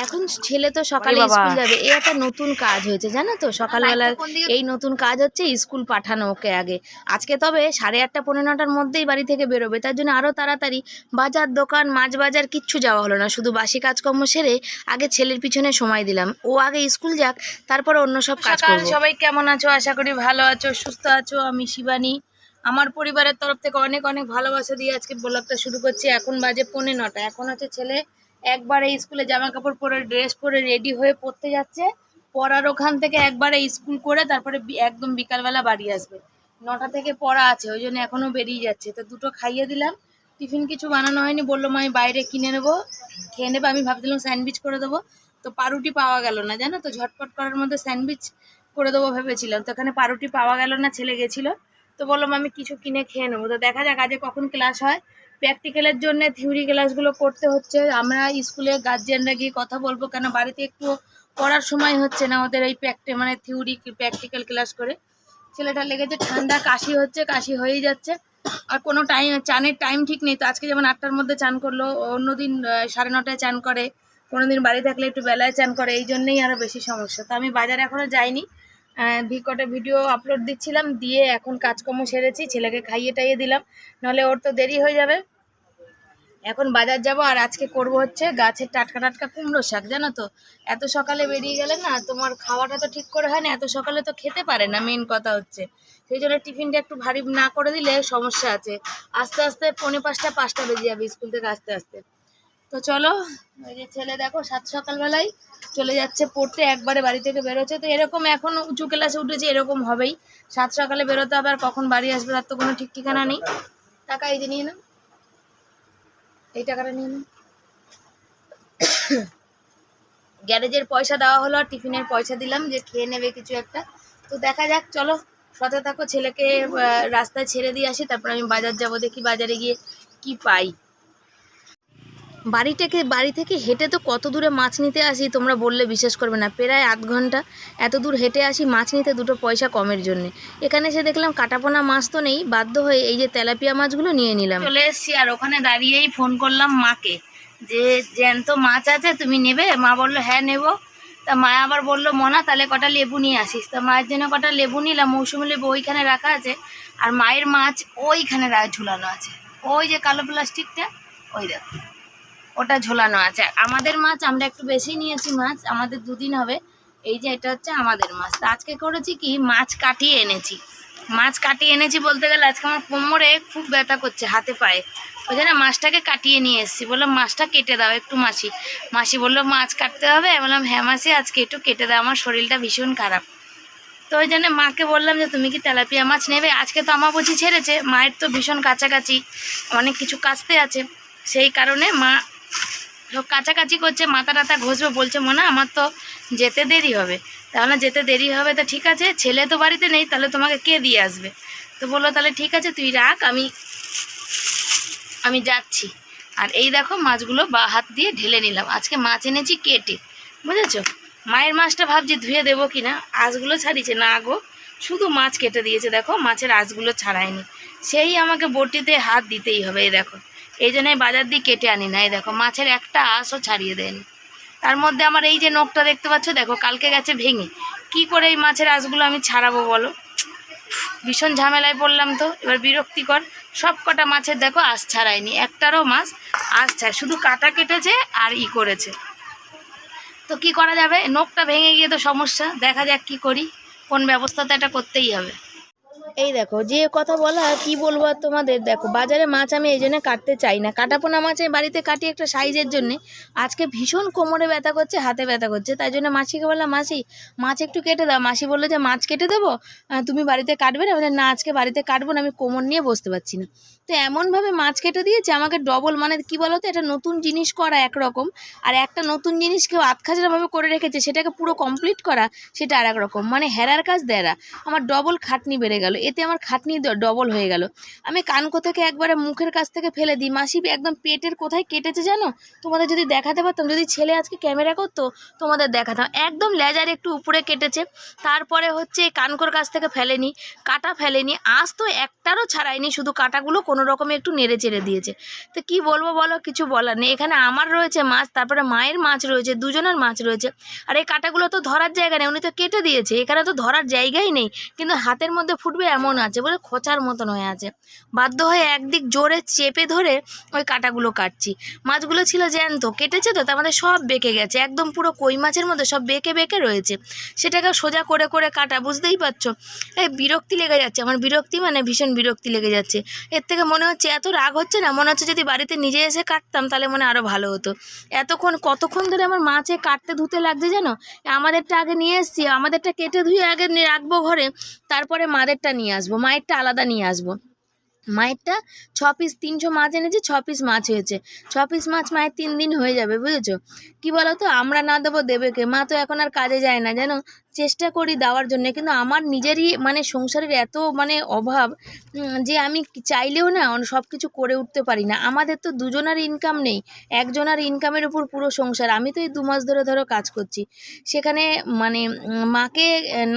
এখন ছেলে তো সকালে স্কুল যাবে। এই একটা নতুন কাজ হয়েছে জানো তো? সকালবেলা কোন দিকে- এই নতুন কাজ হচ্ছে স্কুল পাঠানো ওকে আগে। আজকে তবে সাড়ে আটটা পনেরো নটার মধ্যেই বাড়ি থেকে বেরোবে। তার জন্য আরও তাড়াতাড়ি বাজার দোকান মাছ বাজার কিচ্ছু যাওয়া হলো না। শুধু বাসি কাজকর্ম সেরে আগে ছেলের পিছনে সময় দিলাম। ও আগে স্কুল যাক তারপর অন্য সব কাজ করব। সবাই কেমন আছো? আশা করি ভালো আছো সুস্থ আছো। আমি শিবানী। আমার পরিবারের তরফ থেকে অনেক অনেক ভালোবাসা দিয়ে আজকে ব্লগটা শুরু করছি। এখন বাজে পৌনে নটা। এখন হচ্ছে ছেলে একবারে স্কুলে জামা কাপড় পরে ড্রেস পরে রেডি হয়ে পড়তে যাচ্ছে। পড়ার ওখান থেকে একবারে স্কুল করে তারপরে একদম বিকালবেলা বাড়ি আসবে। নটা থেকে পড়া আছে, ওই জন্য এখনও বেরিয়ে যাচ্ছে। তো দুটো খাইয়ে দিলাম। টিফিন কিছু বানানো হয়নি, বলল মা, আমি বাইরে কিনে নেব। খেয়ে নেব। আমি ভাবছিলাম স্যান্ডউইচ করে দেবো। তো পাউরুটি পাওয়া গেল না, জানো তো? ঝটপট করার মধ্যে স্যান্ডউইচ করে দেবো ভেবেছিলাম। তো এখানে পাউরুটি পাওয়া গেল না, ছেলে গেছিল। তো বললাম আমি কিছু কিনে খেয়ে নেব। তো দেখা যাক আজকে কখন ক্লাস হয়। প্র্যাকটিক্যালের জন্য থিওরি ক্লাসগুলো করতে হচ্ছে। আমরা স্কুলে গার্জিয়ানরা গিয়ে কথা বলব কেন? বাড়িতে একটু পড়ার সময় হচ্ছে না ওদের এই প্র্যাকটি মানে থিওরি প্র্যাকটিক্যাল ক্লাস করে। ছেলেটার লেগেছে ঠান্ডা, কাশি হচ্ছে, কাশি হয়েই যাচ্ছে। আর কোনো টাইম চানের টাইম ঠিক নেই। তো আজকে যেমন আটটার মধ্যে চান করল, অন্যদিন সাড়ে নটায় চান করে। কোনো দিন বাড়ি থাকলে একটু বেলায় চান করে। এই জন্যেই আরও বেশি সমস্যা। তো আমি বাজারে এখনও যাইনি। ভিকটে ভিডিও আপলোড দিচ্ছিলাম। দিয়ে এখন কাজকর্ম সেরেছি। ছেলেকে খাইয়ে টাইয়ে দিলাম। নাহলে ওর তো দেরি হয়ে যাবে। এখন বাজার যাব আর আজকে করব হচ্ছে গাছের টাটকা টাটকা কুমড়ো শাক, জানো তো? এত সকালে বেরিয়ে গেলে না তোমার খাওয়াটা তো ঠিক করে হয় না, এত সকালে তো খেতে পারে না মেন কথা হচ্ছে। সেই জন্য টিফিনটা একটু ভারী না করে দিলে সমস্যা আছে। আস্তে আস্তে পৌনে পাঁচটা পাঁচটা বেজে যাবে স্কুল থেকে আস্তে আস্তে। তো চলো, ওই যে ছেলে দেখো সাত সকালবেলায় চলে যাচ্ছে পড়তে, একবারে বাড়ি থেকে বেরোচ্ছে। তো এরকম এখন উঁচু ক্লাসে উঠেছে, এরকম হবেই। সাত সকালে বেরোতে হবে আর কখন বাড়ি আসবে তার তো কোনো ঠিক ঠিকানা নেই। টাকা এই যে নিয়ে নাও। এই টাকাটা নিয়ে নিন। গ্যারেজের পয়সা দেওয়া হলো আর টিফিনের পয়সা দিলাম, যে খেয়ে নেবে কিছু একটা। তো দেখা যাক, চলো, সাথে থাকো, ছেলেকে রাস্তায় ছেড়ে দিয়ে আসি, তারপর আমি বাজার যাব, দেখি বাজারে গিয়ে কি পাই। বাড়ি থেকে বাড়ি থেকে হেঁটে তো কত দূরে মাছ নিতে আসি তোমরা বললে বিশ্বাস করবে না। প্রায় আধ ঘণ্টা এত দূর হেঁটে আসি মাছ নিতে দুটো পয়সা কমের জন্য। এখানে এসে দেখলাম কাটাপোনা মাছ তো নেই, বাধ্য হয়ে এই যে তেলাপিয়া মাছগুলো নিয়ে নিলাম। চলে এসেছি আর ওখানে দাঁড়িয়েই ফোন করলাম মাকে যে, জ্যান্ত মাছ আছে, তুমি নেবে? মা বলল হ্যাঁ নেব। তা মা আবার বলল, মনা, তাহলে কটা লেবু নিয়ে আসিস? তা মায়ের জন্য কটা লেবু নিলাম, মৌসুমি লেবু ওইখানে রাখা আছে আর মায়ের মাছ ওইখানে ঝুলানো আছে। ওই যে কালো প্লাস্টিকটা, ওই দেখো। ওটা ঝোলানো আছে। আমাদের মাছ আমরা একটু বেশি নিয়েছি মাছ, আমাদের দুদিন হবে। এই যে এটা হচ্ছে আমাদের মাছ। তা আজকে করেছি কি? মাছ কাটিয়ে এনেছি। মাছ কাটিয়ে এনেছি বলতে গেলে আজকে আমার কোমরে খুব ব্যথা করছে, হাতে পায়ে। ওই জন্য মাছটাকে কাটিয়ে নিয়ে এসেছি। বললাম, মাছটা কেটে দাও একটু মাসি। মাসি বলল, মাছ কাটতে হবে? বললাম হ্যাঁ মাসি, আজকে একটু কেটে দাও। আমার শরীরটা ভীষণ খারাপ। তো ওই জন্য মাকে বললাম যে, তুমি কি তেলাপিয়া মাছ নেবে? আজকে তো আমার বুঝি ছেড়েছে। মায়ের তো ভীষণ কাছাকাছি, অনেক কিছু কাচতে আছে। সেই কারণে মা সব কাছাকাছি করছে, মাথা টাথা ঘষবে, বলছে, মনে, আমার তো যেতে দেরি হবে। তাহলে যেতে দেরি হবে তো ঠিক আছে, ছেলে তো বাড়িতে নেই, তাহলে তোমাকে কে দিয়ে আসবে? তো বলল, তাহলে ঠিক আছে, তুই রাখ, আমি আমি যাচ্ছি। আর এই দেখো মাছগুলো বা, হাত দিয়ে ঢেলে নিলাম। আজকে মাছ এনেছি কেটে, বুঝেছ? মায়ের মাছটা ভাবছি ধুয়ে দেবো কি না আঁশগুলো ছাড়িয়েছে, না গো, শুধু মাছ কেটে দিয়েছে, দেখো, মাছের আঁশগুলো ছাড়ায়নি। সেই আমাকে বটিতে হাত দিতেই হবে, এই দেখো। এই জন্যই বাজার দিয়ে কেটে আনি না। এই দেখো, মাছের একটা আঁশও ছাড়িয়ে দেয়নি। তার মধ্যে আমার এই যে নখটা দেখতে পাচ্ছ, দেখো, কালকে গেছে ভেঙে। কি করে এই মাছের আঁশগুলো আমি ছাড়াবো বলো? ভীষণ ঝামেলায় পড়লাম তো, এবার বিরক্তিকর। সব কটা মাছের দেখো, আঁশ ছাড়ায়নি। একটারও মাছ আঁশ ছাড় শুধু কাটা কেটেছে আর ই করেছে। তো কি করা যাবে? নখটা ভেঙে গিয়ে তো সমস্যা। দেখা যাক কি করি। কোন ব্যবস্থা তো এটা করতেই হবে। এই দেখো, যে কথা বলা, কি বলব তোমাদের? দেখো, বাজারে মাছ আমি এই জন্য কাটতে চাই না। কাটাপোনা মাছ আমি বাড়িতে কাটি একটা সাইজের জন্যে। আজকে ভীষণ কোমরে ব্যথা করছে, হাতে ব্যথা করছে, তাই জন্য মাসিকে বললাম, মাসি, মাছ একটু কেটে দাও। মাসি বলল যে, মাছ কেটে দেবো? তুমি বাড়িতে কাটবে না? বলে না, আজকে বাড়িতে কাটবো না, আমি কোমর নিয়ে বসতে পারছি না। তো এমনভাবে মাছ কেটে দিয়েছে আমাকে ডবল মানে কি বলো তো এটা নতুন জিনিস করা একরকম। আর একটা নতুন জিনিস কেউ আতখাজরাভাবে করে রেখেছে, সেটাকে পুরো কমপ্লিট করা, সেটা আর রকম মানে হেরার কাজ দেয়রা আমার ডবল খাটনি বেড়ে গেল। এতে আমার খাটনি ডবল হয়ে গেল। আমি কানকো থেকে একবারে মুখের কাছ থেকে ফেলে দিই। মাসি একদম পেটের কোথায় কেটেছে জানো? তোমাদের যদি দেখাতে পারতাম, যদি ছেলে আজকে ক্যামেরা করতো, তোমাদের দেখাতাম। একদম লেজার একটু উপরে কেটেছে। তারপরে হচ্ছে কানকোর কাছ থেকে ফেলেনি, কাটা ফেলেনি। আজ তো একটারও ছাড়ায়নি শুধু কাটাগুলো কোনো রকমে একটু নেড়ে চেড়ে দিয়েছে। তো কি বলব বলো? কিছু বলার নেই। এখানে আমার রয়েছে মাছ, তারপরে মায়ের মাছ রয়েছে, দুজনের মাছ রয়েছে। আর এই কাটাগুলো তো ধরার জায়গা নেই, উনি তো কেটে দিয়েছে। এখানে তো ধরার জায়গাই নেই, কিন্তু হাতের মধ্যে ফুটবে এমন আছে বলে খোঁচার মতন হয়ে আছে। বাধ্য হয়ে একদিক জোরে চেপে ধরে ওই কাটাগুলো কাটছি। মাছগুলো ছিল জ্যান্ত, কেটেছে তো তার মধ্যে সব বেঁকে গেছে। একদম পুরো কই মাছের মধ্যে সব বেঁকে বেঁকে রয়েছে। সেটাকে সোজা করে করে কাটা, বুঝতেই পারছ? এই বিরক্তি লেগে যাচ্ছে, আমার বিরক্তি মানে ভীষণ বিরক্তি লেগে যাচ্ছে। এর থেকে মনে হচ্ছে এত রাগ হচ্ছে না, মনে হচ্ছে যদি বাড়িতে নিজে এসে কাটতাম তাহলে মনে আরও ভালো হতো। এতক্ষণ, কতক্ষণ ধরে আমার মাছে কাটতে ধুতে লাগছে জানো? আমাদেরটা আগে নিয়ে এসছি, আমাদেরটা কেটে ধুয়ে আগে রাখব ঘরে, তারপরে মাদেরটা নিয়ে আসব, মায়েরটা আলাদা নিয়ে আসব। মায়েরটা ছ পিস তিনশো মাছ এনেছে, ছ পিস মাছ হয়েছে। ছ পিস মাছ মায়ের তিন দিন হয়ে যাবে, বুঝেছ? কি বলো তো আমরা না দেবো, দেবে কে? মা তো এখন আর কাজে যায় না, জানো? চেষ্টা করি দেওয়ার জন্য। কিন্তু আমার নিজেরই মানে সংসারের এত মানে অভাব যে আমি চাইলেও না সব কিছু করে উঠতে পারি না। আমাদের তো দুজনের ইনকাম নেই, একজনের ইনকামের উপর পুরো সংসার। আমি তো এই দু মাস ধরে ধরো কাজ করছি। সেখানে মানে মাকে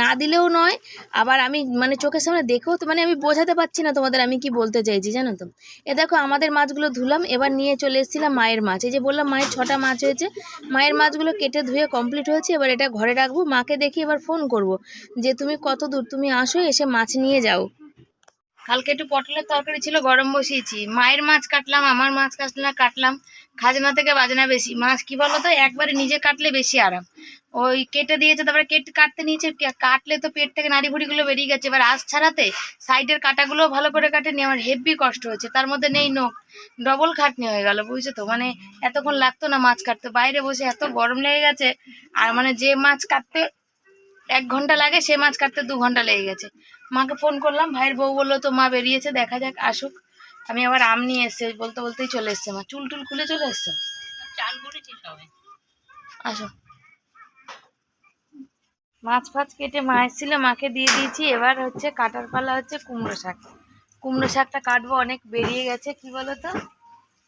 না দিলেও নয়, আবার আমি মানে চোখের সামনে দেখেও তো মানে আমি বোঝাতে পারছি না তোমাদের আমি কি বলতে চাইছি, জানো তো? এ দেখো, আমাদের মাছগুলো ধুলাম, এবার নিয়ে চলে এসেছিলাম মায়ের মাছ। এই যে বললাম মায়ের ছটা মাছ হয়েছে, মায়ের মাছগুলো কেটে ধুয়ে কমপ্লিট হয়েছে, এবার এটা ঘরে রাখব। মাকে দেখি এবার ফোন করব যে তুমি কত দূর, তুমি আসো, এসে মাছ নিয়ে যাও। কালকে একটু পটলের তরকারি ছিল, গরম বসিয়েছি। মায়ের মাছ কাটলাম, আমার মাছ কাটলাম কাটলাম। খাজনা থেকে বাজনা বেশি। মাছ কি বলো তো একবারে নিজে কাটলে বেশি আরাম। ওই কেটে দিয়েছে, তারপরে কেটে, কাটতে নিয়েছে কাটলে তো পেট থেকে নাড়ি ভুড়িগুলো বেরিয়ে গেছে। এবার আঁশ ছাড়াতে সাইডের কাটাগুলো ভালো করে কাটেনি আমার হেভি কষ্ট হচ্ছে তার মধ্যে নেই নোখ, ডবল খাটনি হয়ে গেল, বুঝছ তো? মানে এতক্ষণ লাগতো না মাছ কাটতে। বাইরে বসে এত গরম লেগে গেছে, আর মানে যে মাছ কাটতে এক ঘণ্টা লাগে সে মাছ কাটতে দু ঘণ্টা লেগে গেছে। মাকে ফোন করলাম ভাইয়ের বউ বলল তো মা বেরিয়েছে দেখা যাক আসুক। আমি আবার আম নিয়ে এসছে বলতে বলতেই চলে এসছে মা। চুল টুল খুলে চলে এসছে? আসো। মাছ ফাছ কেটে মা এসেছিল মাকে দিয়ে দিয়েছি। এবার হচ্ছে কাটার পালা হচ্ছে কুমড়ো শাক। কুমড়ো শাকটা কাটবো অনেক বেরিয়ে গেছে কি বলো তো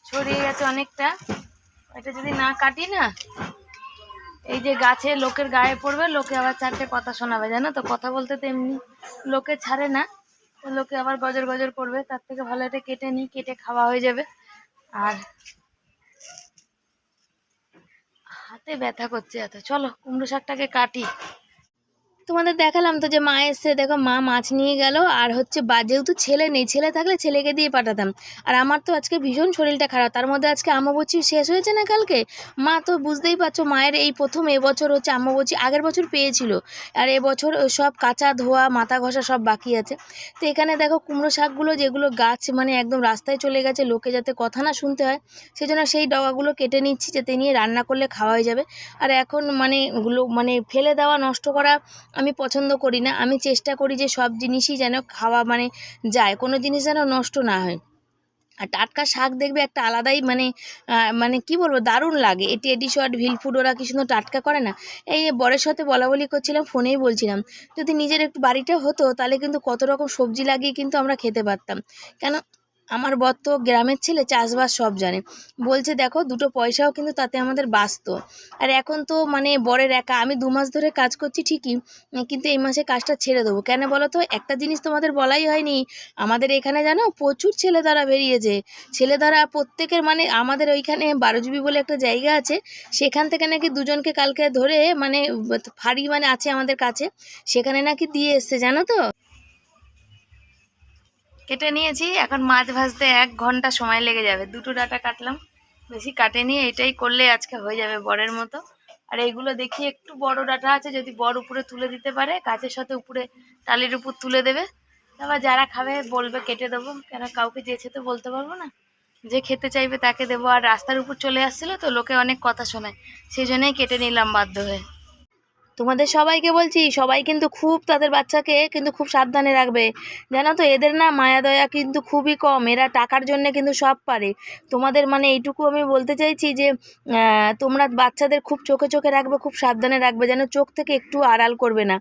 ছড়িয়ে গেছে অনেকটা। এটা যদি না কাটি না এই যে গাছে লোকের গায়ে পড়বে, লোকে আবার চারটে কথা শোনাবে, জানো তো? কথা বলতে তো এমনি লোকে ছাড়ে না লোকে আবার গজর গজর করবে। তার থেকে ভালো এটা কেটে নিই, কেটে খাওয়া হয়ে যাবে। আর হাতে ব্যথা করছে এত। চলো, কুমড়ো শাকটাকে কাটি। তোমাদের দেখালাম তো যে মা এসছে দেখো মা মাছ নিয়ে গেল, আর হচ্ছে বা যেহেতু ছেলে নেই, ছেলে থাকলে ছেলেকে দিয়ে পাঠাতাম। আর আমার তো আজকে ভীষণ শরীরটা খারাপ, তার মধ্যে আজকে আম্মাবচি শেষ হয়েছে না কালকে? মা তো বুঝতেই পারছ, মায়ের এই প্রথম এবছর হচ্ছে আম্মাবচি আগের বছর পেয়েছিল, আর এবছর সব কাঁচা ধোয়া, মাথা ঘষা সব বাকি আছে। তো এখানে দেখো কুমড়ো শাকগুলো, যেগুলো গাছ মানে একদম রাস্তায় চলে গেছে, লোকে যাতে কথা না শুনতে হয় সেই জন্য সেই ডগাগুলো কেটে নিচ্ছি, যাতে নিয়ে রান্না করলে খাওয়া হয়ে যাবে। আর এখন মানে মানে ফেলে দেওয়া, নষ্ট করা আমি পছন্দ করি না। আমি চেষ্টা করি যে সব জিনিসই যেন খাওয়া মানে যায়, কোনো জিনিস যেন নষ্ট না হয়। আর টাটকা শাক দেখবে একটা আলাদাই মানে মানে কি বলব, দারুণ লাগে। এটি এটি শট ভিলফুড ওরা কি সুন্দর টাটকা করে না? এই বরের সাথে বলা বলি করছিলাম, ফোনেই বলছিলাম, যদি নিজের একটু বাড়িটা হতো তাহলে কিন্তু কত রকম সবজি লাগিয়ে কিন্তু আমরা খেতে পারতাম। কেন আমার বর তো গ্রামের ছেলে, চাষবাস সব জানে। বলছে, দেখো, দুটো পয়সাও কিন্তু তাতে আমাদের বাঁচতো। আর এখন তো মানে বরের একা, আমি দু মাস ধরে কাজ করছি ঠিকই, কিন্তু এই মাসে কাজটা ছেড়ে দেবো। কেন বলো তো? একটা জিনিস তোমাদের বলাই হয়নি। আমাদের এখানে জানো, প্রচুর ছেলে দ্বারা বেরিয়েছে। ছেলে দ্বারা প্রত্যেকের মানে আমাদের ওইখানে বারোজুবি বলে একটা জায়গা আছে, সেখান থেকে নাকি দুজনকে কালকে ধরে মানে ফাড়ি মানে আছে আমাদের কাছে, সেখানে নাকি দিয়ে এসছে, জানো তো? কেটে নিয়েছি, এখন মাছ ভাজতে এক ঘণ্টা সময় লেগে যাবে। দুটো ডাটা কাটলাম, বেশি কাটেনি, এটাই করলে আজকে হয়ে যাবে বরের মতো। আর এইগুলো দেখি একটু বড় ডাটা আছে, যদি বর উপরে তুলে দিতে পারে, গাছের সাথে উপরে টালির উপর তুলে দেবে। তারপর যারা খাবে বলবে কেটে দেবো, কেন কাউকে যেছে তো বলতে পারব না। যে খেতে চাইবে তাকে দেবো। আর রাস্তার উপর চলে আসছিল তো, লোকে অনেক কথা শোনায়, সেই জন্যই কেটে নিলাম বাধ্য হয়ে। তোমাদের সবাইকে বলছি, সবাই কিন্তু খুব, তাদের বাচ্চাকে কিন্তু খুব সাবধানে রাখবে। জানো তো, এদের না মায়া দয়া কিন্তু খুবই কম, এরা টাকার জন্য কিন্তু সব পারে। তোমাদের মানে এইটুকু আমি বলতে চাইছি যে তোমরা বাচ্চাদের খুব চোখে চোখে রাখবে, খুব সাবধানে রাখবে, যেন চোখ থেকে একটু আড়াল করবে না।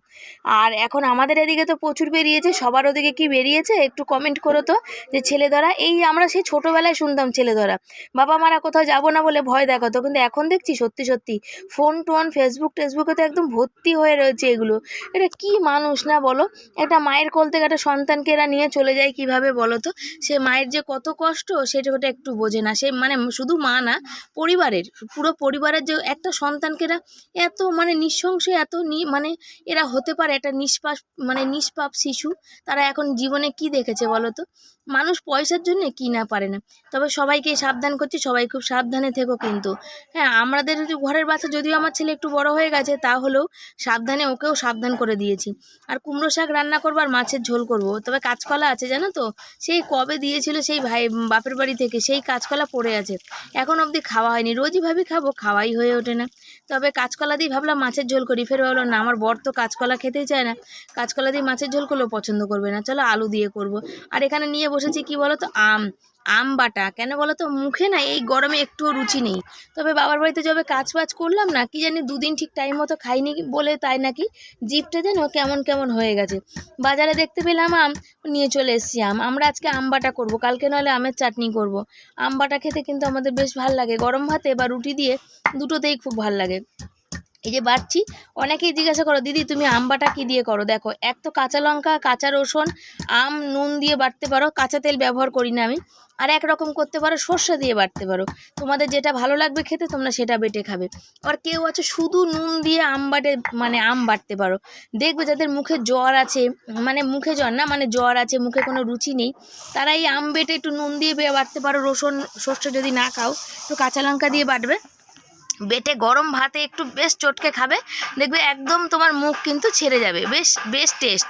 আর এখন আমাদের এদিকে তো প্রচুর বেরিয়েছে, সবার ওদিকে কি বেরিয়েছে একটু কমেন্ট করো তো, যে ছেলে ধরা এই আমরা সেই ছোটোবেলায় শুনতাম ছেলে ধরা বাবা মারা কোথাও যাব না বলে ভয় দেখাতো, কিন্তু এখন দেখছি সত্যি সত্যি ফোন টোন ফেসবুক টেসবুকে তো একদম ভর্তি হয়ে রয়েছে এগুলো। এটা কি মানুষ না বলো? একটা মায়ের কোল থেকে একটা সন্তানকে এরা নিয়ে চলে যায় কীভাবে বলো তো? সে মায়ের যে কত কষ্ট, সেটা ওটা একটু বোঝে না। সে মানে শুধু মা না, পরিবারের, পুরো পরিবারের যে একটা সন্তানকে এরা এত মানে নৃশংস এত মানে এরা হতে পারে একটা নিষ্পাপ মানে নিষ্পাপ শিশু। তারা এখন জীবনে কি দেখেছে বলো তো? মানুষ পয়সার জন্য কি না পারে না। তবে সবাইকে সাবধান করছি, সবাই খুব সাবধানে থেকো কিন্তু। হ্যাঁ আমাদের ঘরের বাচ্চা যদিও আমার ছেলে একটু বড় হয়ে গেছে, তা হলেও সাবধানে ওকেও সাবধান করে দিয়েছি। আর কুমড়ো শাক রান্না করব আর মাছের ঝোল করব। তবে কাঁচকলা আছে জানো তো? সেই কবে দিয়েছিল সেই ভাই, বাপের বাড়ি থেকে সেই কাঁচকলা পড়ে আছে। এখন অবধি খাওয়া হয়নি। রোজই ভাবি খাব, খাওয়াই হয়ে ওঠে না। তবে কাঁচকলা দিয়ে ভাবলাম মাছের ঝোল করি। ফের ভাবলাম, না, আমার বর তো কাঁচকলা খেতেই চায় না। কাঁচকলা দিয়ে মাছের ঝোল করলেও পছন্দ করবে না। চলো আলু দিয়ে করব। আর এখানে নিয়ে বসেছি কি বলো তো আম আম বাটা। কেন বলো তো মুখে না এই গরমে একটুও রুচি নেই। তবে বাবার বাড়িতে যবে কাজ বাজ করলাম না, কি জানি দুদিন ঠিক টাইম মতো খাইনি বলে তাই নাকি জিপটা যেন কেমন কেমন হয়ে গেছে। বাজারে দেখতে পেলাম আম, নিয়ে চলে এসেছি আম। আমরা আজকে আম বাটা করব। কালকে নাহলে আমের চাটনি করব। আম বাটা খেতে কিন্তু আমাদের বেশ ভালো লাগে। গরম ভাতে বা রুটি দিয়ে দুটোতেই খুব ভালো লাগে। এই যে বাড়ছি, অনেকেই জিজ্ঞাসা করো, দিদি, তুমি আম বাটা কী দিয়ে করো? দেখো, এক তো কাঁচা লঙ্কা, কাঁচা রসুন, আম, নুন দিয়ে বাটতে পারো, কাঁচা তেল ব্যবহার করি না আমি। আর এক রকম করতে পারো, সর্ষে দিয়ে বাটতে পারো। তোমাদের যেটা ভালো লাগবে খেতে, তোমরা সেটা বেটে খাবে। আর কেউ আছে, শুধু নুন দিয়ে আম বাটে মানে আম বাটতে পারো। দেখবে যাদের মুখে জ্বর আছে মানে মুখে জ্বর না মানে জ্বর আছে, মুখে কোনো রুচি নেই, তারা এই আম বেটে একটু নুন দিয়ে বে- বাটতে পারো, রসুন, সর্ষে যদি না খাও, একটু কাঁচা লঙ্কা দিয়ে বাটবে। বেটে গরম ভাতে একটু বেশ চটকে খাবে। দেখবে একদম তোমার মুখ কিন্তু ছেড়ে যাবে। বেশ বেশ টেস্ট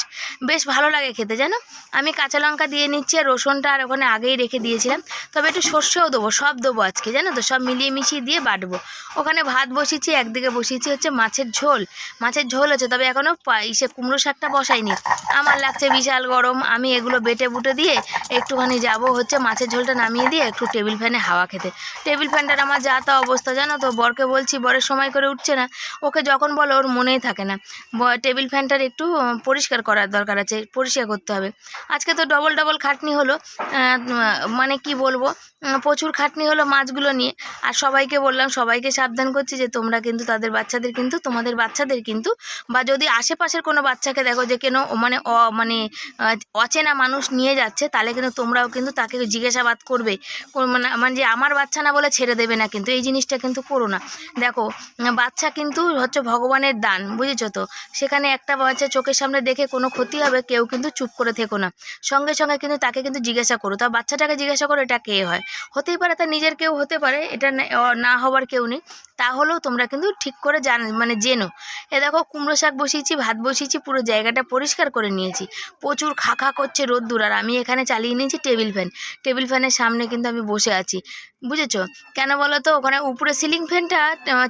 বেশ ভালো লাগে খেতে, জানো? আমি কাঁচা লঙ্কা দিয়ে নিচ্ছি আর রসুনটা আর ওখানে আগেই রেখে দিয়েছিলাম। তবে একটু সর্ষেও দেবো, সব দেবো আজকে, জানো তো? সব মিলিয়ে মিশিয়ে দিয়ে বাটবো। ওখানে ভাত বসিয়েছি, একদিকে বসিয়েছি হচ্ছে মাছের ঝোল। মাছের ঝোল হচ্ছে, তবে এখনও ইসে কুমড়ো শাকটা বসাইনি। আমার লাগছে বিশাল গরম। আমি এগুলো বেটে বুটে দিয়ে একটুখানি যাব হচ্ছে মাছের ঝোলটা নামিয়ে দিয়ে একটু টেবিল ফ্যানে হাওয়া খেতে। টেবিল ফ্যানটার আমার যা তা অবস্থা, জানো তো? বরকে বলছি, বরের সময় করে উঠছে না। ওকে যখন বলো, ওর মনেই থাকে না। টেবিল ফ্যানটার একটু পরিষ্কার করার দরকার আছে, পরিষ্কার করতে হবে। আজকে তো ডবল ডবল খাটনি হলো মানে কি বলব প্রচুর খাটনি হলো মাছগুলো নিয়ে। আর সবাইকে বললাম, সবাইকে সাবধান করছি যে, তোমরা কিন্তু তাদের বাচ্চাদের কিন্তু, তোমাদের বাচ্চাদের কিন্তু, বা যদি আশেপাশের কোনো বাচ্চাকে দেখো যে, কেন মানে অ মানে অচেনা মানুষ নিয়ে যাচ্ছে, তাহলে কিন্তু তোমরাও কিন্তু তাকে জিজ্ঞাসাবাদ করবে। মানে মানে যে, আমার বাচ্চা না বলে ছেড়ে দেবে না কিন্তু, এই জিনিসটা কিন্তু করো না। দেখো, বাচ্চা কিন্তু হচ্ছে ভগবানের দান, বুঝেছ তো? সেখানে একটা বাচ্চা চোখের সামনে দেখে কোনো ক্ষতি হবে, কেউ কিন্তু চুপ করে থেকো না। সঙ্গে সঙ্গে কিন্তু তাকে কিন্তু জিজ্ঞাসা করো, তা বাচ্চাটাকে জিজ্ঞাসা করো এটা কে হয়? হতেই পারে তার নিজের কেউ হতে পারে, এটা না হওয়ার কেউ নেই। তাহলেও তোমরা কিন্তু ঠিক করে জান মানে জেনো। এ দেখো, কুমড়ো শাক বসিয়েছি, ভাত বসিয়েছি, পুরো জায়গাটা পরিষ্কার করে নিয়েছি। প্রচুর খাখা করছে রোদ্দুর, আর আমি এখানে চালিয়ে নিয়েছি টেবিল ফ্যান। টেবিল ফ্যানের সামনে কিন্তু আমি বসে আছি। বুঝেছ? কেন বলো তো? ওখানে উপরে সিলিং ফ্যানটা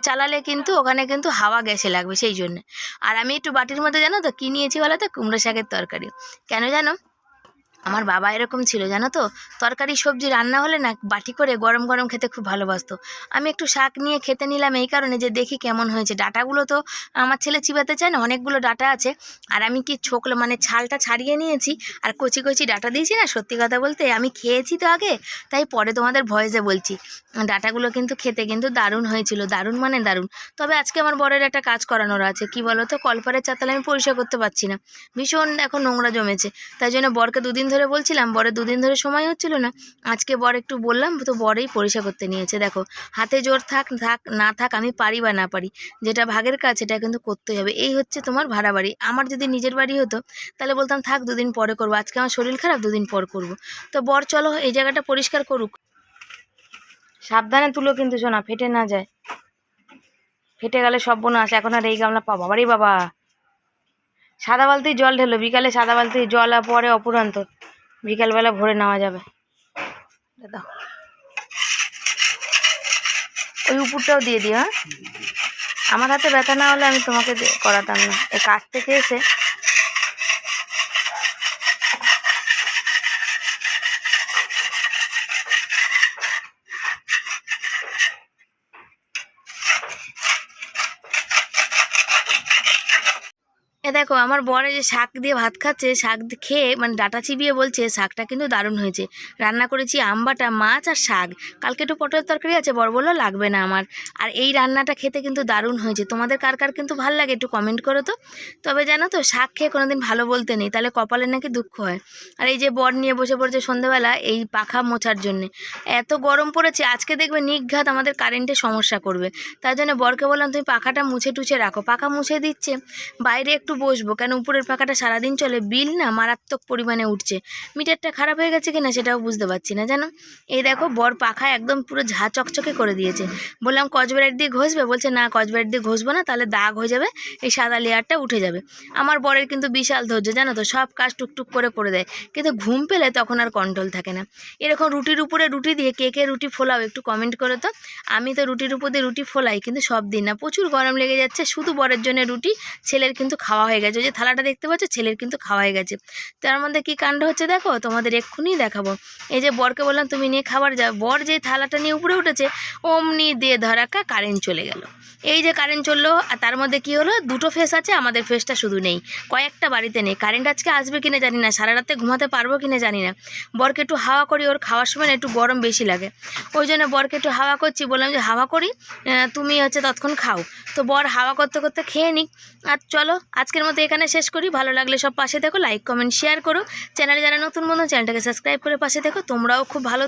চালালে কিন্তু ওখানে কিন্তু হাওয়া গ্যাসে লাগবে, সেই জন্য। আর আমি একটু বাটির মধ্যে, জানো তো, কী নিয়েছি বলো তো? কুমড়ো শাকের তরকারি। কেন জানো? আমার বাবা এরকম ছিল, জানো তো? তরকারি, সবজি, রান্না হলে না বাটি করে গরম গরম খেতে খুব ভালোবাসতো। আমি একটু শাক নিয়ে খেতে নিলাম এই কারণে যে দেখি কেমন হয়েছে। ডাটাগুলো তো আমার ছেলে চিবাতে চায় না, অনেকগুলো ডাটা আছে। আর আমি কি ছোকলো মানে ছালটা ছাড়িয়ে নিয়েছি আর কচি কচি ডাটা দিয়েছি না, সত্যি কথা বলতে? আমি খেয়েছি তো আগে, তাই পরে তোমাদের ভয়েসে বলছি। ডাটাগুলো কিন্তু খেতে কিন্তু দারুণ হয়েছিল, দারুণ মানে দারুণ। তবে আজকে আমার বরের একটা কাজ করানোর আছে, কি বলো তো কলপারের চাতাল আমি পরিষ্কার করতে পারছি না। ভীষণ এখন নোংরা জমেছে, তাই জন্য বরকে দুদিন ধরে বলছিলাম বরে দুদিন ধরে সময় হচ্ছিল না। আজকে বর একটু বললাম, তো বরেই পরিষ্কার করতে নিয়েছে। দেখো, হাতে জোর থাক থাক, না থাক, আমি পারি বা না পারি, যেটা ভাগের কাজ, সেটা কিন্তু করতেই হবে। এই হচ্ছে তোমার ভাড়া বাড়ি। আমার যদি নিজের বাড়ি হতো, তাহলে বলতাম, থাক, দুদিন পরে করব। আজকে আমার শরীর খারাপ, দুদিন পর করব। তো বর, চলো, এই জায়গাটা পরিষ্কার করুক। সাবধানে তুলো কিন্তু শোনা ফেটে না যায়। ফেটে গেলে সব বোনাস, এখন আর এই গামলা পাবো। বাবারই বাবা! সাদা বালতি জল ঢেলো, বিকালে সাদা বালতি জল আর পরে অপুরান্ত। বিকালবেলা ভরে নেওয়া যাবে। ওই উপরটাও দিয়ে দিও হ্যাঁ? আমার হাতে ব্যথা না হলে আমি তোমাকে করাতাম না। এই কাজ থেকে এসে দেখো, আমার বরে যে শাক দিয়ে ভাত খাচ্ছে, শাক খেয়ে মানে ডাটা চিবিয়ে বলছে, শাকটা কিন্তু দারুণ হয়েছে। রান্না করেছি আমবাটা, মাছ আর শাক। কালকে একটু পটলের তরকারি আছে, বর বলল লাগবে না আমার। আর এই রান্নাটা খেতে কিন্তু দারুণ হয়েছে। তোমাদের কার কার কিন্তু ভালো লাগে একটু কমেন্ট করো তো। তবে জানো তো, শাক খেয়ে কোনোদিন ভালো বলতে নেই, তাহলে কপালে নাকি দুঃখ হয়। আর এই যে বর নিয়ে বসে পড়েছে সন্ধেবেলা এই পাখা মোছার জন্যে। এত গরম পড়েছে, আজকে দেখবে নিঘাত আমাদের কারেন্টে সমস্যা করবে। তার জন্য বরকে বললাম, তুমি পাখাটা মুছে টুছে রাখো। পাখা মুছে দিচ্ছে। বাইরে একটু বসবো কেন উপরের পাখাটা সারাদিন চলে? বিল না মারাত্মক পরিমাণে উঠছে। মিটারটা খারাপ হয়ে গেছে কিনা সেটাও বুঝতে পারছি না, জানো? এই দেখো, বর পাখা একদম পুরো ঝা চকচকে করে দিয়েছে। বললাম, কচবেড়ার দিয়ে ঘষবে? বলছে, না, কচবেড়ার দিয়ে ঘষবো না, তাহলে দাগ হয়ে যাবে, এই সাদা লেয়ারটা উঠে যাবে। আমার বরের কিন্তু বিশাল ধৈর্য, জানো তো? সব কাজ টুকটুক করে করে দেয়। কিন্তু ঘুম পেলে তখন আর কন্ট্রোল থাকে না। এরকম রুটির উপরে রুটি দিয়ে কে কে রুটি ফোলাও একটু কমেন্ট করে তো। আমি তো রুটির উপর দিয়ে রুটি ফোলাই, কিন্তু সব দিন না। প্রচুর গরম লেগে যাচ্ছে, শুধু বরের জন্য রুটি, ছেলের কিন্তু খাওয়া হয়ে গেছে। ওই যে থালাটা দেখতে পাচ্ছ, ছেলের কিন্তু খাওয়াই গেছে। তার মধ্যে কি কাণ্ড হচ্ছে দেখো? তোমাদের এক্ষুনি দেখাবো। এই যে বরকে বললাম, তুমি নিয়ে খাবার যাও। বর যে থালাটা নিয়ে উপরে উঠেছে, অমনি দিয়ে ধরাকা কারেন্ট চলে গেল। এই যে কারেন্ট চলল, আর তার মধ্যে কি হলো? দুটো ফেস আছে, আমাদের ফেসটা শুধু নেই। কয়েকটা বাড়িতে নেই। কারেন্ট আজকে আসবে কিনা জানি না, সারা রাতে ঘুমাতে পারব কিনা জানি না। বরকে একটু হাওয়া করি, ওর খাওয়ার সময় একটু গরম বেশি লাগে। ওই জন্য বরকে একটু হাওয়া করছি, বললাম যে, হাওয়া করি তুমি হচ্ছে তৎক্ষণ খাও। তো বর হাওয়া করতে করতে খেয়ে নিক। আর চলো, আজকের মতো এখানে শেষ করি। ভালো লাগলে সব পাশে দেখো লাইক কমেন্ট শেয়ার করো। চ্যানেলে যারা নতুন বন্ধু চ্যানেলটাকে সাবস্ক্রাইব করে পাশে দেখো। তোমরাও খুব ভালো